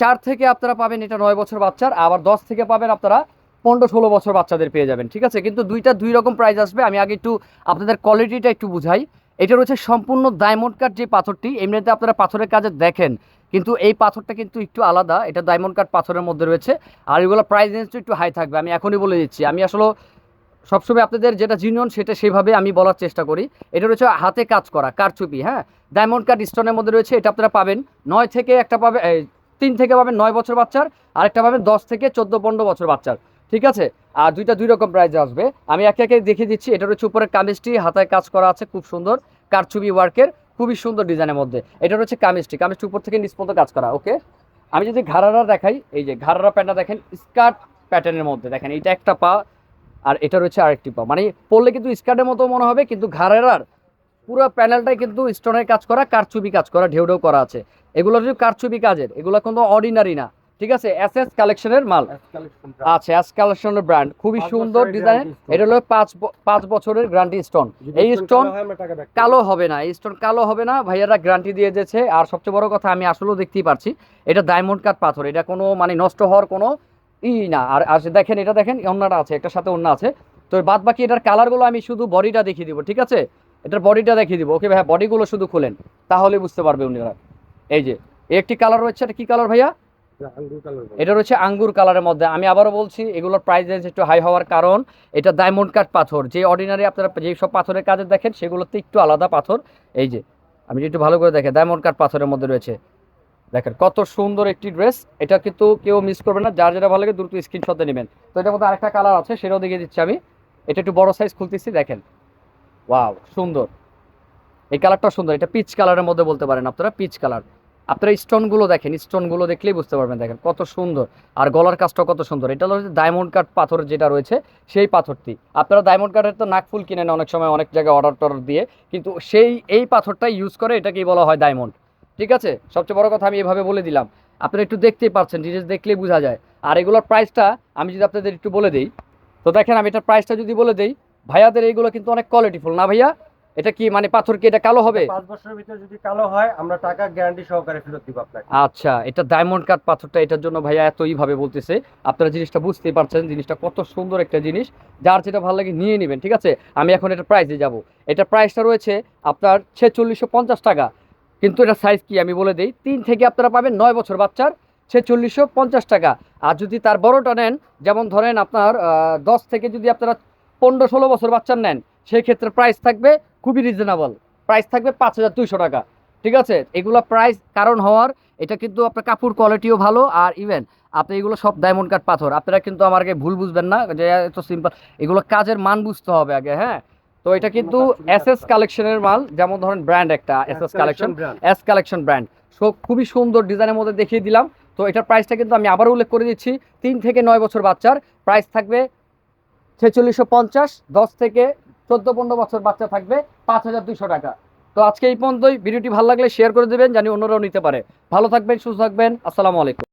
চার থেকে আপনারা পাবেন এটা নয় বছর বাচ্চার, আবার দশ থেকে পাবেন আপনারা পনেরো ষোলো বছর বাচ্চাদের পেয়ে যাবেন, ঠিক আছে? কিন্তু দুইটা দুই রকম প্রাইস আসবে, আমি আগে একটু আপনাদের কোয়ালিটিটা একটু বুঝাই। এটা রয়েছে সম্পূর্ণ ডায়মন্ড কাট যে পাথরটি, এমনিতে আপনারা পাথরের কাজে দেখেন, কিন্তু এই পাথরটা কিন্তু একটু আলাদা, এটা ডায়মন্ড কাট পাথরের মধ্যে রয়েছে, আর এগুলো প্রাইস রেঞ্জটা একটু হাই থাকবে, আমি এখনই বলে দিচ্ছি। আমি আসলে সবসময় আপনাদের যেটা জিনিয়ন সেটা সেভাবে আমি বলার চেষ্টা করি। এটা রয়েছে হাতে কাজ করা, কারচুপি হ্যাঁ? ডায়মন্ড কাট স্টোনের মধ্যে রয়েছে, এটা আপনারা পাবেন। নয় থেকে একটা পাবে তিন থেকে পাবেন নয় বছর বাচ্চার, আরেকটা পাবেন দশ থেকে চোদ্দ, পনেরো বছর বাচ্চার। ঠিক আছে? আর দুইটা দুই রকম প্রাইজে আসবে। আমি একে একে দেখিয়ে দিচ্ছি। এটা হচ্ছে উপরে কামিজটি, হাতায় কাজ করা আছে, খুব সুন্দর। কারচুবি ওয়ার্কের খুবই সুন্দর ডিজাইনের মধ্যে। এটা হচ্ছে কামিজটি। কামিজটি উপর থেকে পর্যন্ত কাজ করা ওকে আমি যদি ঘাড়ারা দেখাই, এই যে ঘাড়ারা প্যান্টটা দেখেন স্কার্ট প্যাটার্নের মধ্যে। দেখেন, এটা একটা পা, আর এটা রয়েছে আরেকটি পা। মানে পড়লে কিন্তু স্কার্টের মতো মনে হবে, কিন্তু ঘাড়েরার পুরো প্যানেলটাই কিন্তু স্টোনের কাজ করা কারচুপি কাজ করা ঢেউ ঢেউ করা আছে। এগুলো হচ্ছে কারচুপি কাজের এগুলো কিন্তু অর্ডিনারি না ঠিক আছে? এস এস কালেকশনের মাল আচ্ছা এস কালেকশনের ব্র্যান্ড খুবই সুন্দর ডিজাইন এটা হলো পাঁচ পাঁচ বছরের গ্যারান্টি স্টোন এই স্টোন কালো হবে না এই স্টোন কালো হবে না ভাইয়ারা গ্যারান্টি দিয়ে দিয়েছে। আর সবচেয়ে বড় কথা আমি আসলেও দেখতেই পারছি এটা ডায়মন্ড কাট পাথর এটা কোনো মানে নষ্ট হওয়ার কোনো ই না। আর আর দেখেন এটা দেখেন অন্যটা আছে একটার সাথে অন্য আছে। তো বাদ বাকি এটার কালারগুলো আমি শুধু বডিটা দেখিয়ে দিব ঠিক আছে? এটার বডিটা দেখিয়ে দিব। ওকে ভাইয়া বডিগুলো শুধু খুলেন তাহলে বুঝতে পারবে উনিরা এই যে একটি কালার রয়েছে এটা কি কালার ভাইয়া? এটা রয়েছে আঙ্গুর কালারের মধ্যে। আমি আবারও বলছি এগুলোর প্রাইস রেঞ্জ একটু হাই হওয়ার কারণ এটা ডায়মন্ড কাট পাথর। যে অর্ডিনারি আপনারা যে সব পাথরের কাজে দেখেন সেগুলোতে একটু আলাদা পাথর। এই যে আমি একটু ভালো করে দেখেন ডায়মন্ড কাট পাথরের মধ্যে রয়েছে। দেখেন কত সুন্দর একটি ড্রেস এটা কিন্তু কেউ মিস করবে না যার যেটা ভালো লাগে দ্রুত স্ক্রিনশটে নেবেন। তো এটার মধ্যে আরেকটা কালার আছে সেটাও দেখিয়ে দিচ্ছি আমি। এটা একটু বড় সাইজ খুলতেছি দেখেন। ওয়াও সুন্দর। এই কালারটা সুন্দর। এটা পিচ কালারের মধ্যে বলতে পারেন আপনারা পিচ কালার আপনারা স্টোনগুলো দেখেন স্টোনগুলো দেখলেই বুঝতে পারবেন, দেখেন কত সুন্দর। আর গলার কাজটা কত সুন্দর। এটা হচ্ছে ডায়মন্ড কাট পাথর যেটা রয়েছে, সেই পাথরটি। আপনারা ডায়মন্ড কাটের তো নাকফুল কিনেন অনেক সময়, অনেক জায়গায় অর্ডার টর্ডার দিয়ে, কিন্তু সেই, এই পাথরটাই ইউজ করে এটাকেই বলা হয় ডায়মন্ড ঠিক আছে? সবচেয়ে বড় কথা আমি এভাবে বলে দিলাম। আপনারা একটু দেখতেই পাচ্ছেন ডিটেলস দেখলেই বোঝা যায়। আর এগুলোর প্রাইসটা আমি যদি আপনাদের একটু বলে দিই, তো দেখেন আমি এটার প্রাইসটা যদি বলে দিই ভাইয়াদের এইগুলো কিন্তু অনেক কোয়ালিটিফুল না ভাইয়া? এটা কি মানে পাথর কি এটা কালো হবে? পাঁচ বছরের ভিতরে যদি কালো হয় আমরা টাকা গ্যারান্টি সহকারে ফেরত দিব আপনাকে। আচ্ছা এটা ডায়মন্ড কাট পাথরটা এটার জন্য ভাইয়া এতই ভাবে বলতেছে। আপনারা জিনিসটা বুঝতেই পারছেন জিনিসটা কত সুন্দর একটা জিনিস। যার যেটা ভালো লাগে নিয়ে নেবেন ঠিক আছে? আমি এখন এটা প্রাইসে যাব। এটা প্রাইসটা রয়েছে আপনার ছেচল্লিশশো পঞ্চাশ টাকা। কিন্তু এটা সাইজ কি আমি বলে দিই তিন থেকে আপনারা পাবেন নয় বছর বাচ্চার ছেচল্লিশশো পঞ্চাশ টাকা। আর যদি তার বড়টা নেন যেমন ধরেন আপনার আহ, দশ থেকে যদি আপনারা পনেরো ষোলো বছর বাচ্চার নেন সেই ক্ষেত্রে প্রাইস থাকবে খুবই রিজনেবল প্রাইস থাকবে পাঁচ হাজার দুইশো টাকা। ঠিক আছে? এগুলো প্রাইস কারণ হওয়ার এটা কিন্তু আপনার কাপড় কোয়ালিটিও ভালো আর ইভেন আপনি এগুলো সব ডায়মন্ড কাট পাথর। আপনারা কিন্তু আমার আগে ভুল বুঝবেন না যে এত সিম্পল এগুলো কাজের মান বুঝতে হবে আগে হ্যাঁ? তো এটা কিন্তু এস এস কালেকশনের মাল যেমন ধরেন ব্র্যান্ড একটা S S collection S collection brand so খুবই সুন্দর ডিজাইনের মধ্যে দেখিয়ে দিলাম। তো এটার প্রাইসটা কিন্তু আমি আবারও উল্লেখ করে দিচ্ছি তিন থেকে নয় বছর বাচ্চার। প্রাইস থাকবে ছেচল্লিশশো পঞ্চাশ, দশ থেকে চোদ্দ পনেরো বছর বাচ্চা থাকবে, পাঁচ হাজার দুইশো টাকা। তো আজকে এই পর্যন্তই। ভিডিওটি ভালো লাগলে শেয়ার করে দেবেন, জানি অন্যরাও নিতে পারে। ভালো থাকবেন, সুস্থ থাকবেন। আসসালামু আলাইকুম।